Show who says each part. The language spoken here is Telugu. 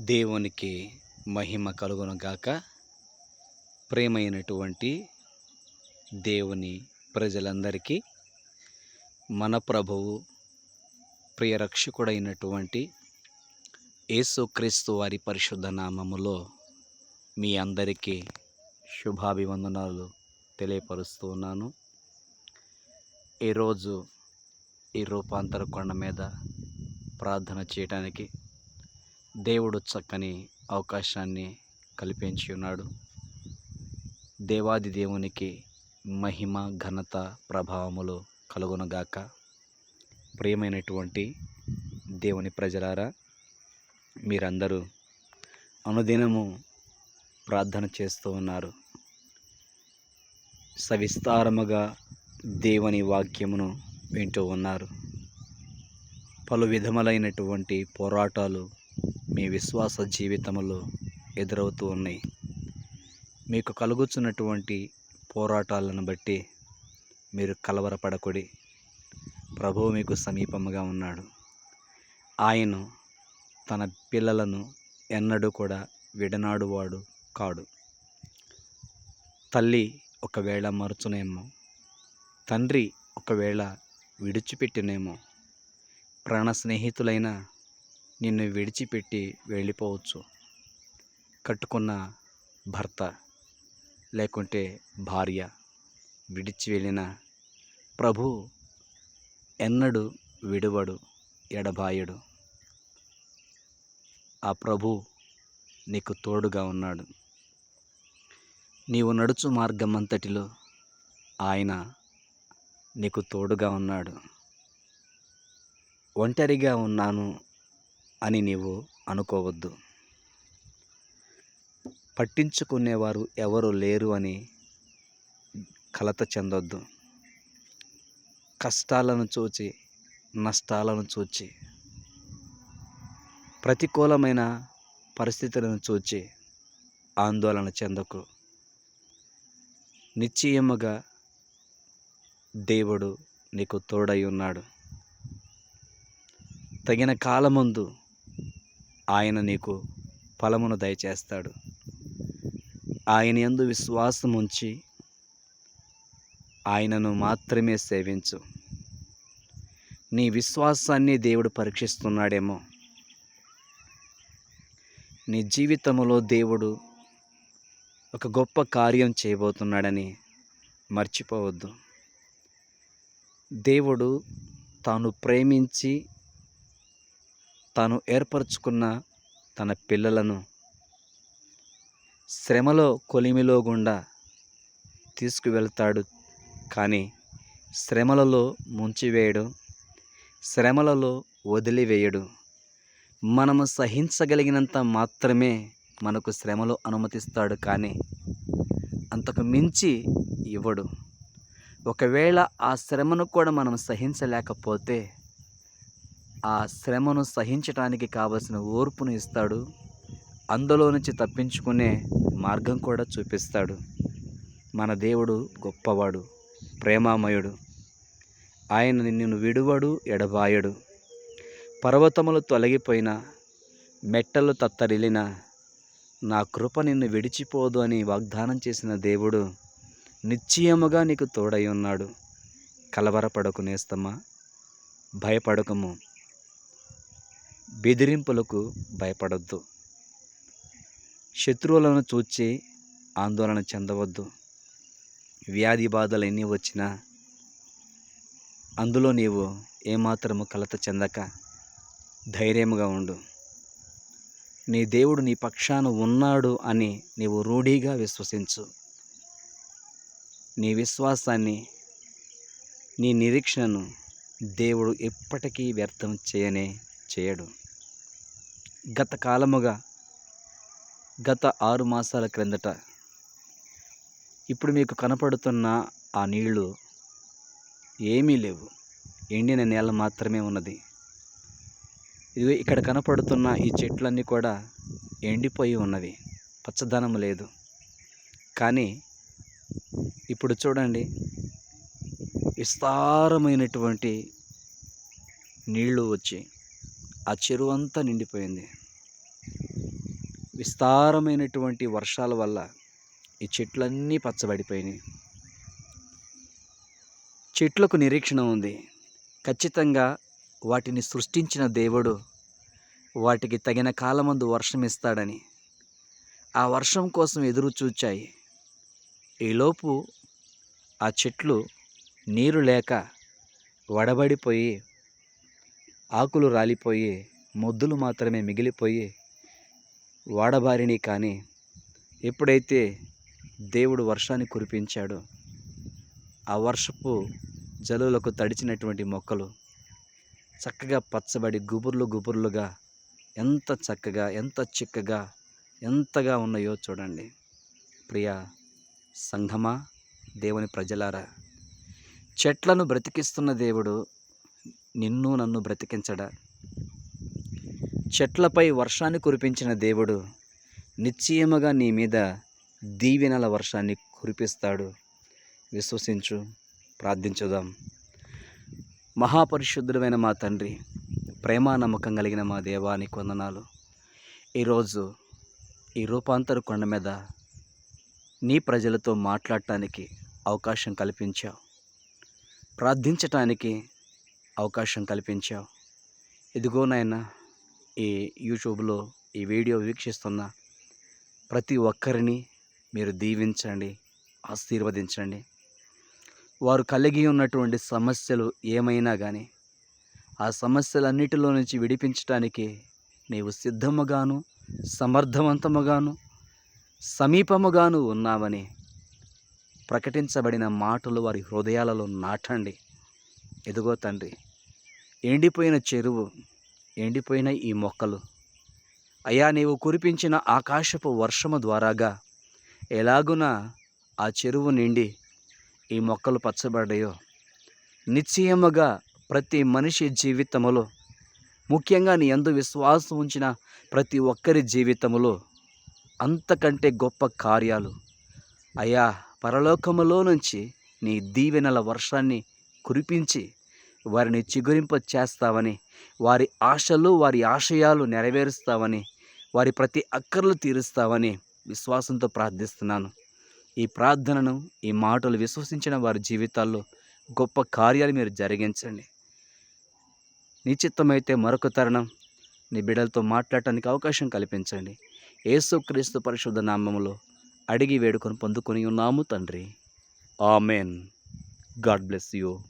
Speaker 1: దేవునికి మహిమ కలుగునుగాక ప్రేమైనటువంటి దేవుని ప్రజలందరికీ మన ప్రభువు ప్రియరక్షకుడైనటువంటి యేసుక్రీస్తు వారి పరిశుద్ధ నామములో మీ అందరికీ శుభాభివందనాలు తెలియపరుస్తూ ఉన్నాను. ఈరోజు ఈ రూపాంతర కొండ మీద ప్రార్థన చేయడానికి దేవుడు చక్కని అవకాశాన్ని కల్పించి ఉన్నాడు. దేవాది దేవునికి మహిమ ఘనత ప్రభావములు కలుగునగాక. ప్రియమైనటువంటి దేవుని ప్రజలారా మీరందరూ అనుదినము ప్రార్థన చేస్తూ ఉన్నారు. సవిస్తారముగా దేవుని వాక్యమును వింటూ ఉన్నారు. పలు విధములైనటువంటి పోరాటాలు మీ విశ్వాస జీవితంలో ఎదురవుతూ ఉన్నాయి. మీకు కలుగుచున్నటువంటి పోరాటాలను బట్టి మీరు కలవరపడకుడి. ప్రభువు మీకు సమీపముగా ఉన్నాడు. ఆయన తన పిల్లలను ఎన్నడూ కూడా విడనాడువాడు కాడు. తల్లి ఒకవేళ మరచునేమో తండ్రి ఒకవేళ విడిచిపెట్టినేమో ప్రాణ స్నేహితులైన నిన్ను విడిచిపెట్టి వెళ్ళిపోవచ్చు. కట్టుకున్న భర్త లేకుంటే భార్య విడిచి వెళ్ళిన ప్రభు ఎన్నడు విడువడు ఎడబాయడు. ఆ ప్రభు నీకు తోడుగా ఉన్నాడు. నీవు నడుచు మార్గం అంతటిలో ఆయన నీకు తోడుగా ఉన్నాడు. ఒంటరిగా ఉన్నాను అని నీవు అనుకోవద్దు. పట్టించుకునేవారు ఎవరు లేరు అని కలత చెందొద్దు. కష్టాలను చూచి నష్టాలను చూచి ప్రతికూలమైన పరిస్థితులను చూచి ఆందోళన చెందకు. నిశ్చయముగా దేవుడు నీకు తోడై ఉన్నాడు. తగిన కాలమందు ఆయన నీకు ఫలమును దయచేస్తాడు. ఆయన ఎందు విశ్వాసం ఉంచి ఆయనను మాత్రమే సేవించు. నీ విశ్వాసాన్ని దేవుడు పరీక్షిస్తున్నాడేమో. నీ జీవితంలో దేవుడు ఒక గొప్ప కార్యం చేయబోతున్నాడని మర్చిపోవద్దు. దేవుడు తాను ప్రేమించి తాను ఏర్పరచుకున్న తన పిల్లలను శ్రమలో కొలిమిలో గుండా తీసుకువెళ్తాడు. కానీ శ్రమలలో ముంచివేయడు శ్రమలలో వదిలివేయడు. మనము సహించగలిగినంత మాత్రమే మనకు శ్రమలో అనుమతిస్తాడు కానీ అంతకు మించి ఇవ్వడు. ఒకవేళ ఆ శ్రమను కూడా మనం సహించలేకపోతే ఆ శ్రమను సహించటానికి కావలసిన ఓర్పును ఇస్తాడు. అందులో నుంచి తప్పించుకునే మార్గం కూడా చూపిస్తాడు. మన దేవుడు గొప్పవాడు ప్రేమామయుడు. ఆయన నిన్ను విడువడు ఎడబాయడు. పర్వతములు తొలగిపోయిన మెట్టలు తత్తరిలిన నా కృప నిన్ను విడిచిపోదు అని వాగ్దానం చేసిన దేవుడు నిశ్చయముగా నీకు తోడై ఉన్నాడు. కలవరపడకు నేస్తమా భయపడకము. బెదిరింపులకు భయపడద్దు. శత్రువులను చూచి ఆందోళన చెందవద్దు. వ్యాధి బాధలు ఎన్ని వచ్చినా అందులో నీవు ఏమాత్రము కలత చెందక ధైర్యముగా ఉండు. నీ దేవుడు నీ పక్షాన ఉన్నాడు అని నీవు రూఢీగా విశ్వసించు. నీ విశ్వాసాన్ని నీ నిరీక్షణను దేవుడు ఎప్పటికీ వ్యర్థం చేయనే చేయడు. గత కాలముగా గత ఆరు మాసాల క్రిందట ఇప్పుడు మీకు కనపడుతున్న ఆ నీళ్ళు ఏమీ లేవు. ఎండిన నేల మాత్రమే ఉన్నది. ఇది ఇక్కడ కనపడుతున్న ఈ చెట్లన్నీ కూడా ఎండిపోయి ఉన్నవి. పచ్చదనం లేదు. కానీ ఇప్పుడు చూడండి. విస్తారమైనటువంటి నీళ్ళు వచ్చి ఆ చెరువు అంతా నిండిపోయింది. విస్తారమైనటువంటి వర్షాల వల్ల ఈ చెట్లన్నీ పచ్చబడిపోయినాయి. చెట్లకు నిరీక్షణ ఉంది. ఖచ్చితంగా వాటిని సృష్టించిన దేవుడు వాటికి తగిన కాలమందు వర్షం ఇస్తాడని. ఆ వర్షం కోసం ఎదురు చూచాయి. ఈలోపు ఆ చెట్లు నీరు లేక వడబడిపోయి ఆకులు రాలిపోయి మొద్దులు మాత్రమే మిగిలిపోయి వాడబారిని కానీ ఎప్పుడైతే దేవుడు వర్షాన్ని కురిపించాడో ఆ వర్షపు జలులకు తడిచినటువంటి మొక్కలు చక్కగా పచ్చబడి గుబుర్లు గుబుర్లుగా ఎంత చక్కగా ఎంత చిక్కగా ఎంతగా ఉన్నాయో చూడండి. ప్రియ సంఘమా దేవుని ప్రజలారా చెట్లను బ్రతికిస్తున్న దేవుడు నిన్ను నన్ను బ్రతికించడా? చెట్లపై వర్షాన్ని కురిపించిన దేవుడు నిశ్చయముగా నీ మీద దీవెనల వర్షాన్ని కురిపిస్తాడు. విశ్వసించు ప్రార్థించుదాం. మహాపరిశుద్ధుడమైన మా తండ్రి ప్రేమ నమ్మకం కలిగిన మా దేవానికి వందనాలు. ఈరోజు ఈ రూపాంతర కొండ మీద నీ ప్రజలతో మాట్లాడటానికి అవకాశం కల్పించావు. ప్రార్థించటానికి అవకాశం కల్పించావు. ఇదిగో నాయన ఈ యూట్యూబ్లో ఈ వీడియో వీక్షిస్తున్న ప్రతి ఒక్కరిని మీరు దీవించండి ఆశీర్వదించండి. వారు కలిగి ఉన్నటువంటి సమస్యలు ఏమైనా కానీ ఆ సమస్యలన్నిటిలో నుంచి విడిపించటానికి నీవు సిద్ధముగాను సమర్థవంతముగాను సమీపముగాను ఉన్నావని ప్రకటించబడిన మాటలు వారి హృదయాలలో నాటండి. ఎదుగో తండ్రి ఎండిపోయిన చెరువు ఎండిపోయిన ఈ మొక్కలు. అయ్యా నీవు కురిపించిన ఆకాశపు వర్షము ద్వారాగా ఎలాగున ఆ చెరువు నిండి ఈ మొక్కలు పచ్చబడ్డాయో. నిశ్చయముగా ప్రతి మనిషి జీవితములో ముఖ్యంగా నీ ఎందు విశ్వాసం ఉంచిన ప్రతి ఒక్కరి జీవితములో అంతకంటే గొప్ప కార్యాలు. అయ్యా పరలోకములో నుంచి నీ దీవెనల వర్షాన్ని కురిపించి వారిని చిగురింప చేస్తావని వారి ఆశలు వారి ఆశయాలు నెరవేరుస్తావని వారి ప్రతి అక్కర్లు తీరుస్తావని విశ్వాసంతో ప్రార్థిస్తున్నాను. ఈ ప్రార్థనను ఈ మాటలు విశ్వసించిన వారి జీవితాల్లో గొప్ప కార్యాలు మీరు జరిగించండి. నిశ్చిత్తమైతే మరొక తరుణం నీ బిడ్డలతో మాట్లాడటానికి అవకాశం కల్పించండి. యేసుక్రీస్తు పరిశుద్ధ నామములో అడిగి వేడుకొని పొందుకొని ఉన్నాము తండ్రి. ఆమెన్. God bless you.